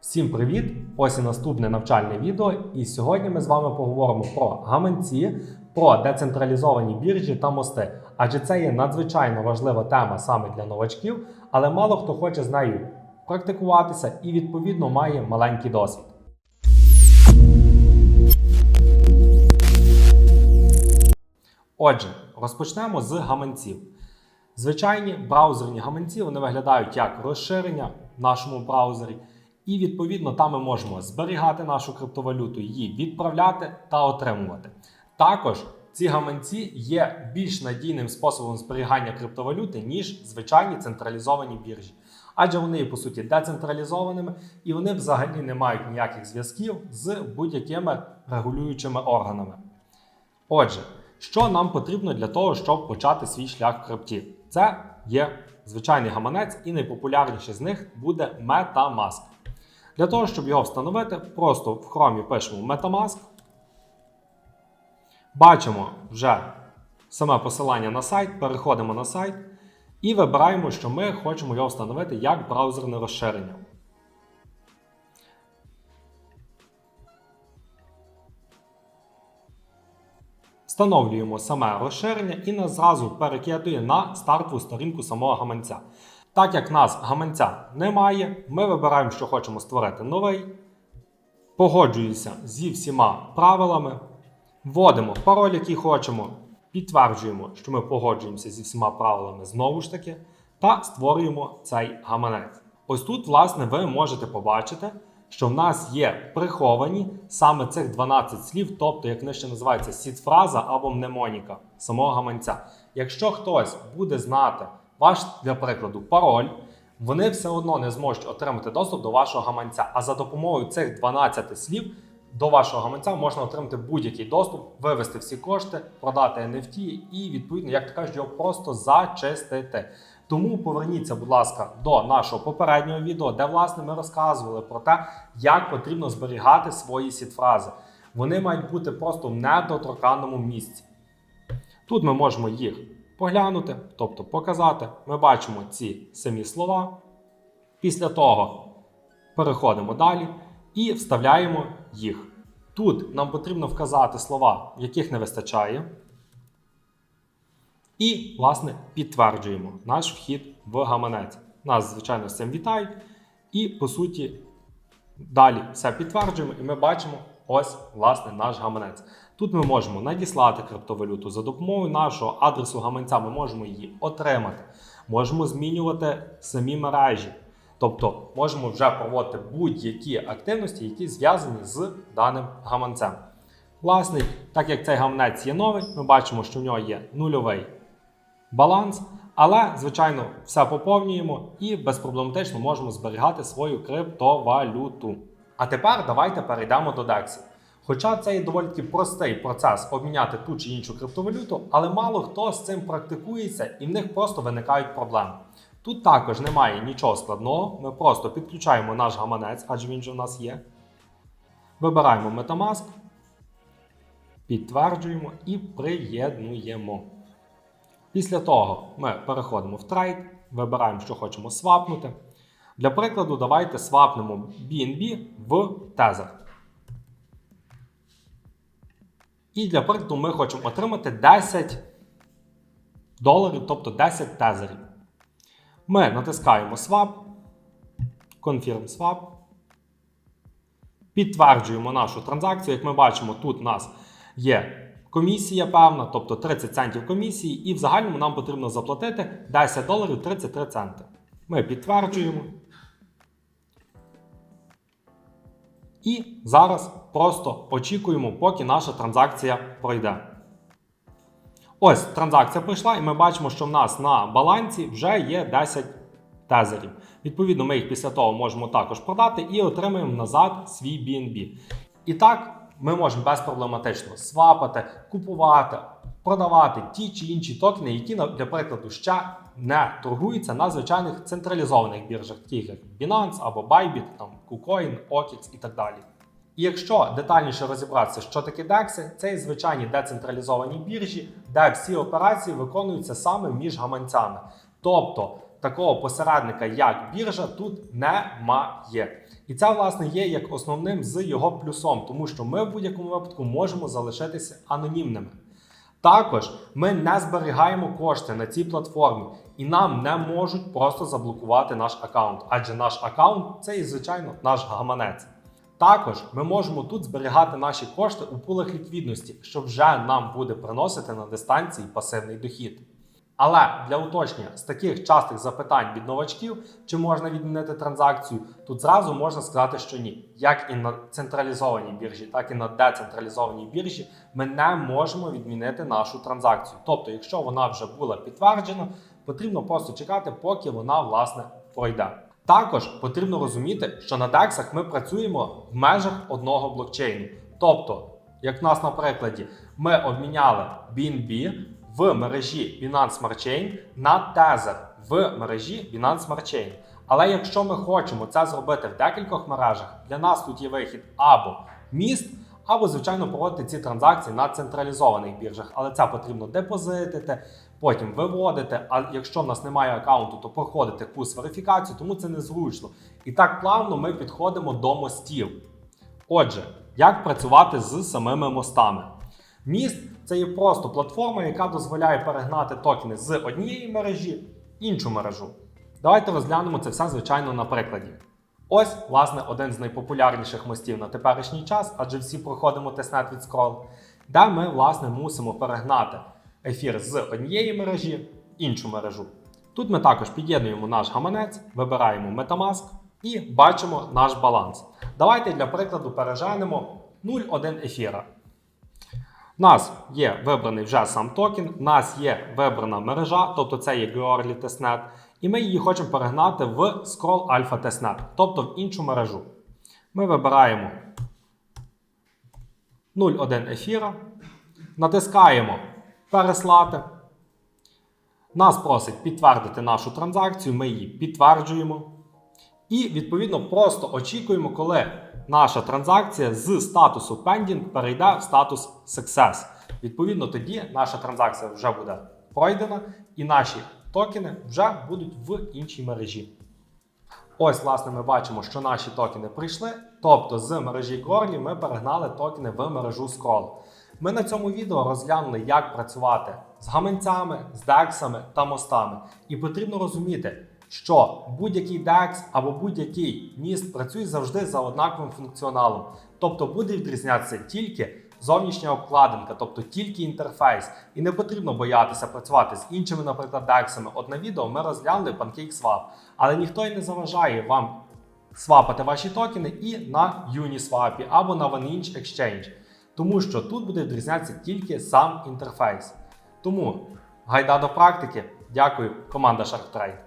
Всім привіт! Ось і наступне навчальне відео. І сьогодні ми з вами поговоримо про гаманці, про децентралізовані біржі та мости. Адже це є надзвичайно важлива тема саме для новачків, але мало хто хоче з нею практикуватися і відповідно має маленький досвід. Отже, розпочнемо з гаманців. Звичайні браузерні гаманці вони виглядають як розширення в нашому браузері, і відповідно там ми можемо зберігати нашу криптовалюту, її відправляти та отримувати. Також ці гаманці є більш надійним способом зберігання криптовалюти, ніж звичайні централізовані біржі. Адже вони є по суті децентралізованими і вони взагалі не мають ніяких зв'язків з будь-якими регулюючими органами. Отже, що нам потрібно для того, щоб почати свій шлях в крипті? Це є звичайний гаманець, і найпопулярніший з них буде MetaMask. Для того, щоб його встановити, просто в Chrome пишемо MetaMask. Бачимо вже саме посилання на сайт, переходимо на сайт і вибираємо, що ми хочемо його встановити як браузерне розширення. Встановлюємо саме розширення і нас зразу перекидує на стартову сторінку самого гаманця. Так як нас гаманця немає, ми вибираємо, що хочемо створити новий, погоджуюся зі всіма правилами, вводимо пароль, який хочемо, підтверджуємо, що ми погоджуємося зі всіма правилами знову ж таки, та створюємо цей гаманець. Ось тут, власне, ви можете побачити, що в нас є приховані саме цих 12 слів, тобто, як вони ще називаються, сід-фраза або мнемоніка самого гаманця. Якщо хтось буде знати ваш, для прикладу, пароль, вони все одно не зможуть отримати доступ до вашого гаманця. А за допомогою цих 12 слів до вашого гаманця можна отримати будь-який доступ, вивести всі кошти, продати NFT і, відповідно, як то кажуть, його просто зачистити. Тому поверніться, будь ласка, до нашого попереднього відео, де власне ми розказували про те, як потрібно зберігати свої сітфрази. Вони мають бути просто в недоторканому місці. Тут ми можемо їх поглянути, тобто показати. Ми бачимо ці самі слова. Після того переходимо далі і вставляємо їх. Тут нам потрібно вказати слова, яких не вистачає. І, власне, підтверджуємо наш вхід в гаманець. Нас, звичайно, з цим вітають. І, по суті, далі все підтверджуємо, і ми бачимо ось, власне, наш гаманець. Тут ми можемо надіслати криптовалюту за допомогою нашого адресу гаманця. Ми можемо її отримати, можемо змінювати самі мережі. Тобто можемо вже проводити будь-які активності, які зв'язані з даним гаманцем. Власне, так як цей гаманець є новий, ми бачимо, що в нього є нульовий баланс, але, звичайно, все поповнюємо і безпроблематично можемо зберігати свою криптовалюту. А тепер давайте перейдемо до DEX. Хоча це є доволі таки простий процес обміняти ту чи іншу криптовалюту, але мало хто з цим практикується і в них просто виникають проблеми. Тут також немає нічого складного, ми просто підключаємо наш гаманець, адже він же в нас є. Вибираємо Metamask, підтверджуємо і приєднуємо. Pісля того ми переходимо в трейд, вибираємо, що хочемо свапнути. Для прикладу, давайте свапнемо BNB в Tether. І для прикладу ми хочемо отримати 10 доларів, тобто 10 тезерів. Ми натискаємо Swap, Confirm Swap. Підтверджуємо нашу транзакцію. Як ми бачимо, тут у нас є комісія певна, тобто 30 центів комісії, і в загальному нам потрібно заплатити 10 доларів 33 центи. Ми підтверджуємо. І зараз просто очікуємо, поки наша транзакція пройде. Ось транзакція пройшла, і ми бачимо, що в нас на балансі вже є 10 тезерів. Відповідно, ми їх після того можемо також продати і отримаємо назад свій BNB. І так, ми можемо безпроблематично свапати, купувати, продавати ті чи інші токени, які, для прикладу, ще не торгуються на звичайних централізованих біржах, таких як Binance або Bybit, там KuCoin, OKX і так далі. І якщо детальніше розібратися, що таке DEX, це є звичайні децентралізовані біржі, де всі операції виконуються саме між гаманцями. Тобто такого посередника, як біржа, тут немає. І це, власне, є як основним з його плюсом, тому що ми в будь-якому випадку можемо залишитися анонімними. Також ми не зберігаємо кошти на цій платформі, і нам не можуть просто заблокувати наш аккаунт, адже наш аккаунт це і звичайно наш гаманець. Також ми можемо тут зберігати наші кошти у пулах ліквідності, що вже нам буде приносити на дистанції пасивний дохід. Але для уточнення з таких частих запитань від новачків, чи можна відмінити транзакцію, тут зразу можна сказати, що ні. Як і на централізованій біржі, так і на децентралізованій біржі ми не можемо відмінити нашу транзакцію. Тобто, якщо вона вже була підтверджена, потрібно просто чекати, поки вона власне пройде. Також потрібно розуміти, що на DEX ми працюємо в межах одного блокчейну. Тобто, як в нас на прикладі, ми обміняли BNB в мережі Binance Smart Chain на Tether в мережі Binance Smart Chain. Але якщо ми хочемо це зробити в декількох мережах, для нас тут є вихід або міст, або, звичайно, проводити ці транзакції на централізованих біржах. Але це потрібно депозитити, потім виводити. А якщо в нас немає аккаунту, то проходити курс верифікацію, тому це незручно. І так плавно ми підходимо до мостів. Отже, як працювати з самими мостами? Міст це є просто платформа, яка дозволяє перегнати токени з однієї мережі в іншу мережу. Давайте розглянемо це все, звичайно, на прикладі. Ось, власне, один з найпопулярніших мостів на теперішній час, адже всі проходимо тестнет від Scroll, де ми, власне, мусимо перегнати ефір з однієї мережі іншу мережу. Тут ми також під'єднуємо наш гаманець, вибираємо Metamask і бачимо наш баланс. Давайте для прикладу переженемо 0,1 ефіра. У нас є вибраний вже сам токен, у нас є вибрана мережа, тобто це є Georly Testnet, і ми її хочемо перегнати в Scroll Alpha Testnet, тобто в іншу мережу. Ми вибираємо 0,1 ефіра, натискаємо Переслати. Нас просить підтвердити нашу транзакцію, ми її підтверджуємо. І відповідно просто очікуємо, коли наша транзакція з статусу Pending перейде в статус Success. Відповідно, тоді наша транзакція вже буде пройдена, і наші токени вже будуть в іншій мережі. Ось, власне, ми бачимо, що наші токени прийшли. Тобто з мережі Goрлі ми перегнали токени в мережу Scroll. Ми на цьому відео розглянули, як працювати з гаманцями, з дексами та мостами. І потрібно розуміти, що будь-який DEX або будь-який міст працює завжди за однаковим функціоналом. Тобто буде відрізнятися тільки зовнішня обкладинка, тобто тільки інтерфейс. І не потрібно боятися працювати з іншими, наприклад, дексами. От на відео ми розглянули PancakeSwap, але ніхто й не заважає вам свапати ваші токени і на Uniswap або на OneInch Exchange. Тому що тут буде відрізнятися тільки сам інтерфейс. Тому гайда до практики. Дякую, команда SharkTrade.